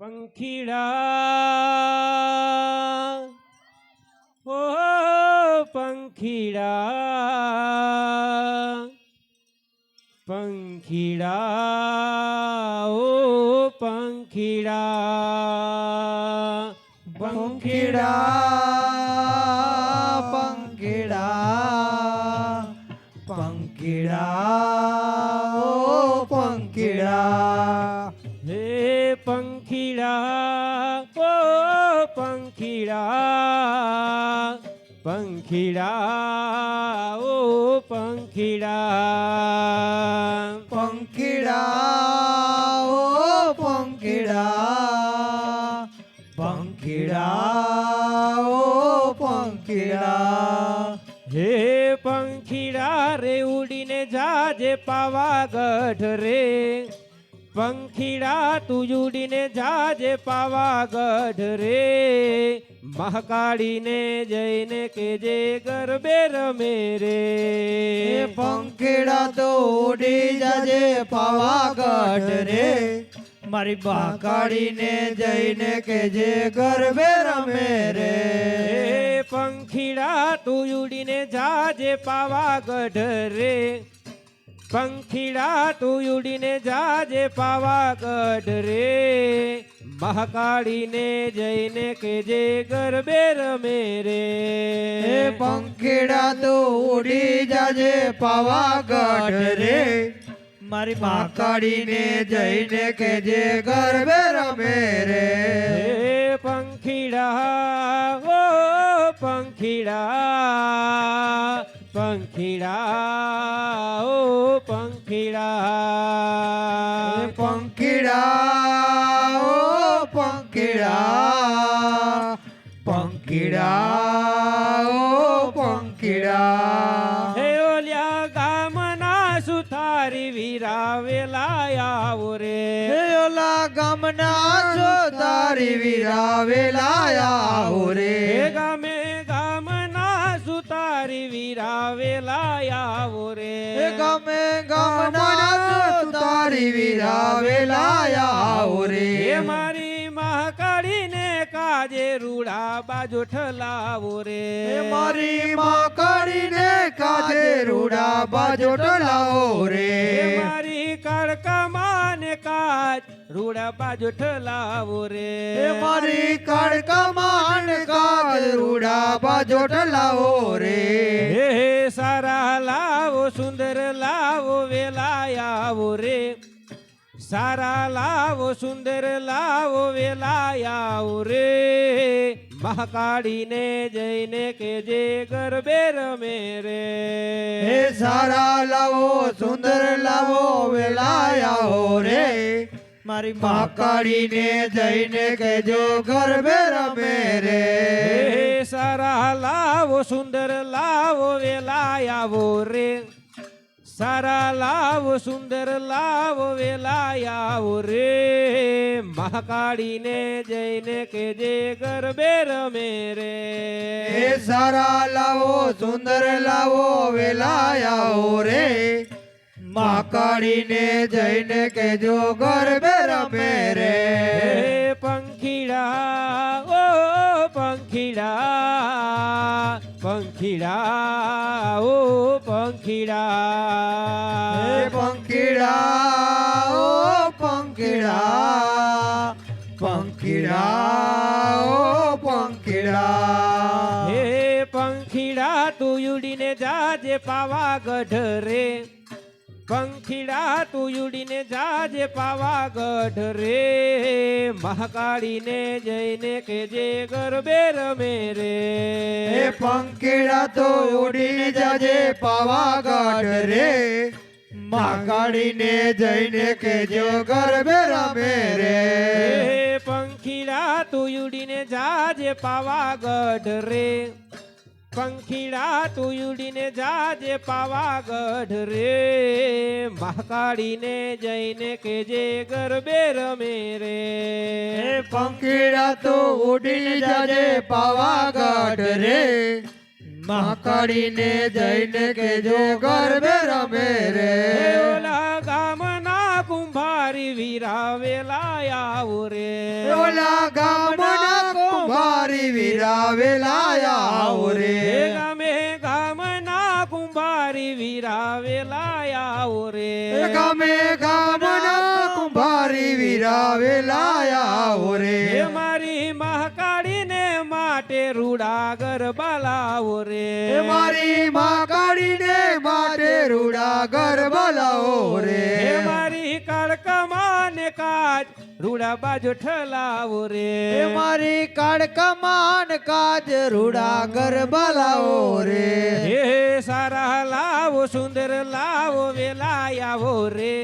પંખીડા ઓ પંખીડા પંખીડા ઓ પંખીડા પંખીડા પંખીડા પંખીડા. પંખીડા પંખીડા ઓ પંખીડા. પંખીડા ઓ પંખીડા પંખીડા ઓ પંખીડા. હે પંખીડા રે ઉડીને જાજે પાવાગઢ રે. પંખીડા તું ઉડીને જાજે પાવાગઢ રે. મહાકાળીને જઈને કેજે ગરબે રમે રે. પંખીડા તો ઉડી જાજે પાવાગઢ રે. મારી બાકાળીને જઈને કે જે ગરબે રમે રે. પંખીડા તું ઉડીને જાજે પાવાગઢ રે. પંખીડા તું ઉડીને જાજે પાવાગઢ રે. મહાકાળીને જઈને કેજે ગરબે રમે રે. પંખીડા તો ઉડી જાજે પાવાગઢ રે. મારી મહાકાળીને જઈને કેજે ગરબે રમે રે. પંખીડા ઓ પંખીડા પંખીડા ઓ પંખીડા. પંખીડા ઓ પંખીડા. પંખીડા ઓ પંખીડા. હે ઓલ્યા ગામના સુથારી વીરાવેલા આવો રે. હે ઓલા ગામના સુથારી વીરાવેલા આવો રે. ગામે સુતારી વીરાવેલા આવો રે. ગમે ગામે ગામના તારી વીરાવેલા આવો રે. મારી મહાકાળી ને કાજે રૂડા બાજુ ઠલાવો રે. હે મારી મહાકાળી ને કાજે રૂડા બાજો ઠલાવો રે. હે મારી કડકમાને કાજ રૂડા બાજુ ઠલાવો રે. મારી મારી કાળકામાં કાજ રૂડા બાજુ ઠલાવો રે. હે હે સારા લાવો સુંદર લાવો વેલા આવો રે. સારા લાવો સુંદર લાવો વેલા આવો રે. મહાકાળીને જઈને કે જે ગરબે રમે રે. હે સારા લાવો સુંદર લાવો વેલાયાઓ રે. મારી મહાકાળીને જઈને કેજો ગરબે રમે રે. સારા લાવો સુંદર લાવો વેલા આવો રે. સારા લાવ સુંદર લાવ વેલા આવો રે. મહાકાળીને જઈને કે જે ગરબે રમે રે. હે સારા લાવો સુંદર લાવો વેલાયાઓ રે. માકાડીને જઈને કેજો ગરબે રમે રે. પંખીડા ઓ પંખીડા. પંખીડા ઓ પંખીડા. પંખીડા ઓ પંખીડા. પંખીડા ઓ પંખીડા. હે પંખીડા તું ઉડીને જાજે પાવાગઢ રે. પંખીડા તું ઉડીને જાજે પાવાગઢ રે. મહાકાળીને જઈને કેજે ગરબે રમે રે. પંખીડા તો ઉડીને જાજે પાવાગઢ રે. મહાકાળીને જઈને કેજો ગરબે રમે રે. પંખીડા તું ઉડીને જાજે પાવાગઢ રે. પંખીડા તું ઉડીને જાજે પાવાગઢ રે. મહાકાળીને જઈને કેજે ગરબે રમે રે. પંખીડા તો ઉડીને જાજે પાવાગઢ રે. મહાકાળીને જઈને કેજો ગરબે રમે રે. ઓલા કુંભાર વીરાવેલા આવો રે ઓલા ગામના કુંભારી વીરાવેલા આવો રે ગામે ગામના કુંભારી વીરાવેલા આવો રે ગામે ગામના કુંભારી વીરાવેલા આવો રે મારી મહાકાળીને માટે રૂડા ગરબા લાવો રે મારી માં કાઢીને માટે રૂડા ગરબા લાવો રે મારી કાજ રૂડા બાજુ ઠલાવો રે. મારી મારી કાળકમાન કાજ રૂડા ગરબા લાવો રે. હે સારા લાવો સુંદર લાવો વેલા આવો રે.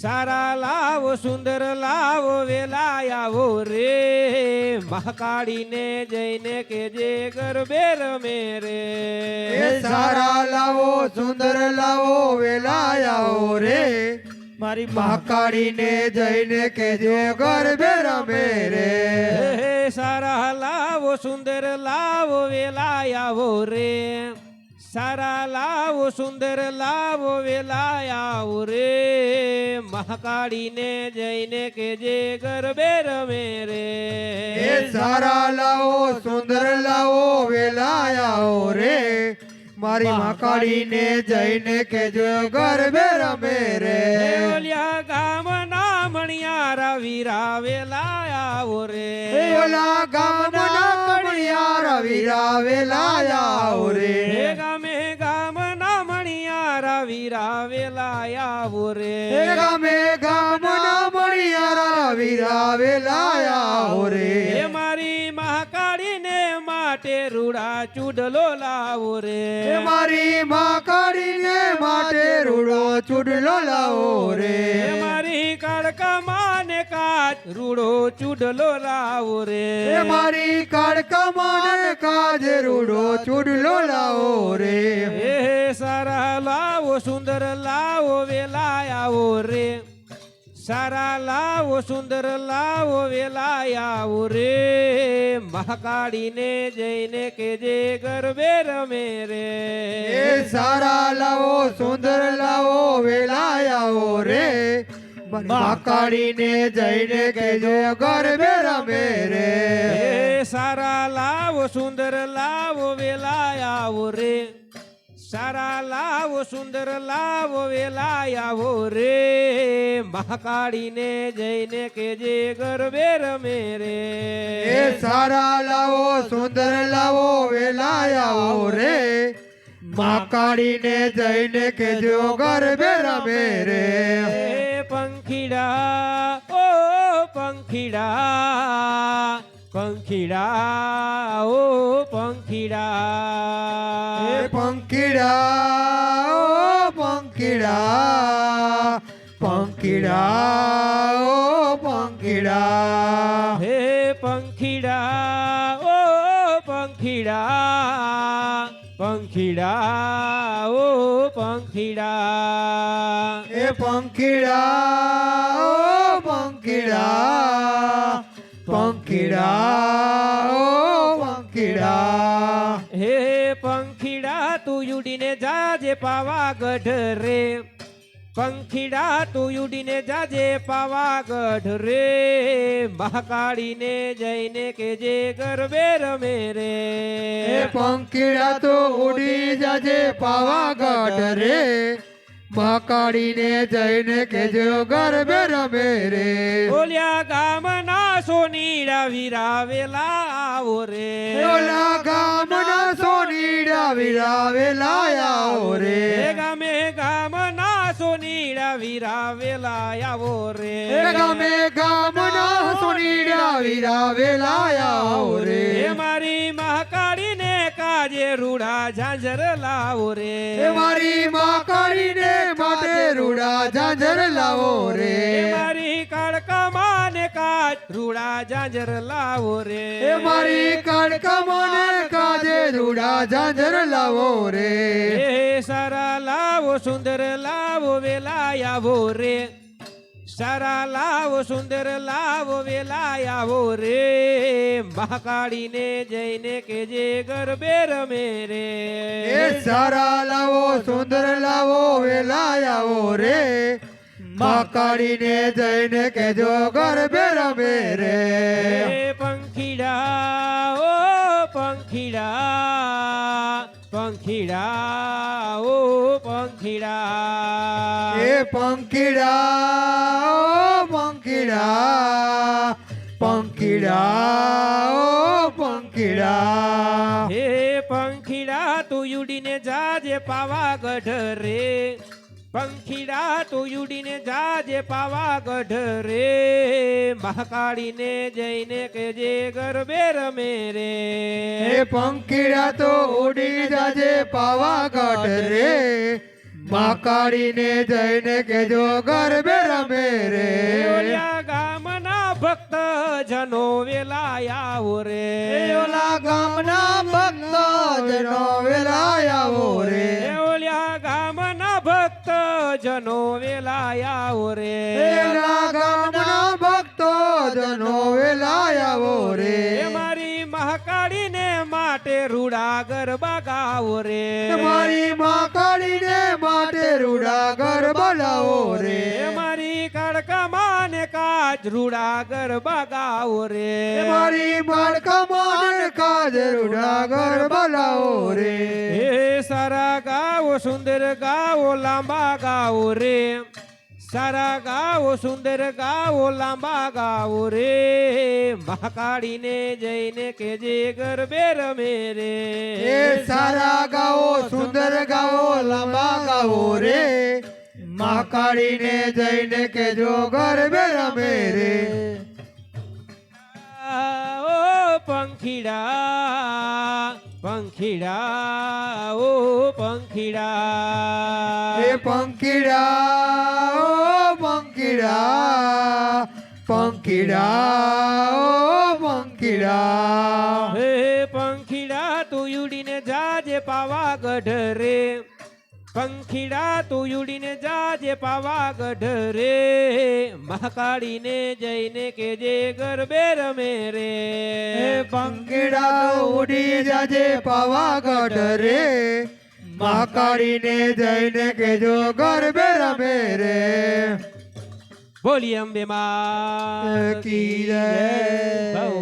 સારા લાવો સુંદર લાવો વેલા આવો રે. મહાકાળીને જઈને કે જે ગરબે રમે રે સારા લાવો સુંદર લાવો મારી મહાકાળીને જઈને કેજો ગરબે રમે રે. હે સારા લાવો સુંદર લાવો વેલા આવો રે. સારા લાવો સુંદર લાવો વેલા આવો રે. મહાકાળીને જઈને કેજે ગરબે રમે રે. સારા લાવો સુંદર મારી મહાકાળીને જઈને કેજો ગરબે રમે રે. ઓલિયા ગામના મણિયા વીરા રાવેલા આવો રે. ઓલા ગામના મણિયા રવિ રાવેલા આવો હે રે ગામે ગામના મણિયા વીરા રાવેલા આવો રે. ગામે ગામના મણિયા રવિ રાવેલા આવો રે. માટે રૂડા ચૂડલો લાવો રે. મારી માં કાઢીને માટે રૂડો ચૂડલો લાવો રે. મારી મારી કાળકામાને કાચ રૂડો ચૂડલો લાવો રે. મારી મારી કાળકમાને કાજ રૂડો ચૂડલો લાવો રે. હે સારા લાવો સુંદર લાવો વેલા આવો રે. સારા લાવો સુંદર લાવો વેલા આવો રે. મહાકાળીને જઈને કે જે ગરબે રમે રે. એ સારા લાવો સુંદર લાવો વેલા આવો રે. મહાકાળીને જઈને કેજો ગરબે રમે રે. સારા લાવો સુંદર લાવો વેલા આવો રે. સારા લાવો સુંદર લાવો વેલા આવો રે. મહાકાળીને જઈને કે જે ગરબે રમે રે. એ સારા લાવો સુંદર લાવો વેલા આવો રે. મહાકાળીને જઈને કેજો ગરબે રમે રે. પંખીડા ઓ પંખીડા. પંખીડા ઓ પંખીડા. એ પંખીડા ઓ પંખીડા. પંખીડા ઓ પંખીડા. હે પંખીડા ઓ પંખીડા. પંખીડા ઓ પંખીડા. એ પંખીડા ઓ પંખીડા. પંખીડા ઓ પંખીડા. હે પંખીડા તું ઉડીને જાજે પાવાગઢ રે. પંખીડા તું ઉડીને જાજે પાવાગઢ રે. મહાકાળીને જઈને કે જે ગરબે રમે રે. પંખીડા તો ઉડી જાજે પાવાગઢ રે. મહાકાળીને જઈને કેજો ગરબે રમે રે. ઓલ્યા ગામના સોનીડા વિરાવેલા આવો રે. ઓલા ગામના સોનીડા વિરાવેલા આવો રે. ગામે ગામના સોનીડા વિરાવેલા આવો રે. ગામે ગામના સોનીડા વિરાવેલા આવો રે. મારી મહાકાળીને કાજે રૂડા ઝાંઝર લાવો રે. મારી મહાકાળીને માટે રૂડા લાવો રે. મારી કાળકા માને કાજ રૂડા ઝાંઝર લાવો રે. એ મારી કાળકામાને કાજે રૂડા ઝાંઝર લાવો રે. સારા લાવો સુંદર લાવો વેલા આવો રે. સારા લાવો સુંદર લાવો વેલા આવો રે. મહાકાળીને જઈને કે જે ગરબે રમે રે. એ સારા લાવો સુંદર લાવો વેલા આવો રે. મહાકાળીને જઈને કેજો ગરબે રમે રે. પંખીડા ઓ પંખીડા. પંખીડા ઓ પંખીડા. એ પંખીડા ઓ પંખીડા પંખીડા ઓ પંખીડા. હે પંખીડા તું ઉડીને જાજે પાવાગઢ રે. પંખીડા તું ઉડીને જાજે પાવાગઢ રે. મહાકાળીને જઈને કેજે ગરબે રમે રે. પંખીડા તો ઉડી જાજે પાવાગઢ રે. મહાકાળીને જઈને કેજો ગરબે રમે રે. ઓલિયા ગામના ભક્ત જનો વેલાયા રે. ઓલા ગામના ભક્ત જનો વેલાયાવો રે. ઓલિયા જનો વેલાયા રે. એના ગામના ભક્તો જનો વેલાયા રે. મારી મહાકાળી ને માટે રૂડા ગરબા ગાવો રે. મારી માં કાઢીને માટે રૂડા ગરબા લાવો રે. મારી ને કાજ રૂડા ગરબા ગાઓ રે મારી માડકામાં કાજ રૂડા ઘર બનાવો રે. હે સારા ગાવો સુંદર ગાઓ લાંબા ગાવો રે. સારા ગાઓ સુંદર ગાઓ લાંબા ગાઓ રે. મહાકાળીને જઈને કેજે ગરબે રમે રે સારા ગાવો સુંદર ગાઓ લાંબા ગાવો રે. માં કાઢીને જઈને કેજો ગરબે રમે રે. ઓ પંખીડા પંખીડા ઓ પંખીડા. એ પંખીડા ઓ પંખીડા પંખીડા ઓ પંખીડા. હે પંખીડા તું ઉડીને જાજે પાવાગઢ રે. પંખીડા તું ઉડીને જાજે પાવાગઢ રે. મહાકાળીને જઈને કેજે ગરબે રમે રે. પંખીડા ઉડી જાજે પાવાગઢ રે. મહાકાળીને જઈને કેજો ગરબે રમે રે. બોલી અંબે માં કી જય.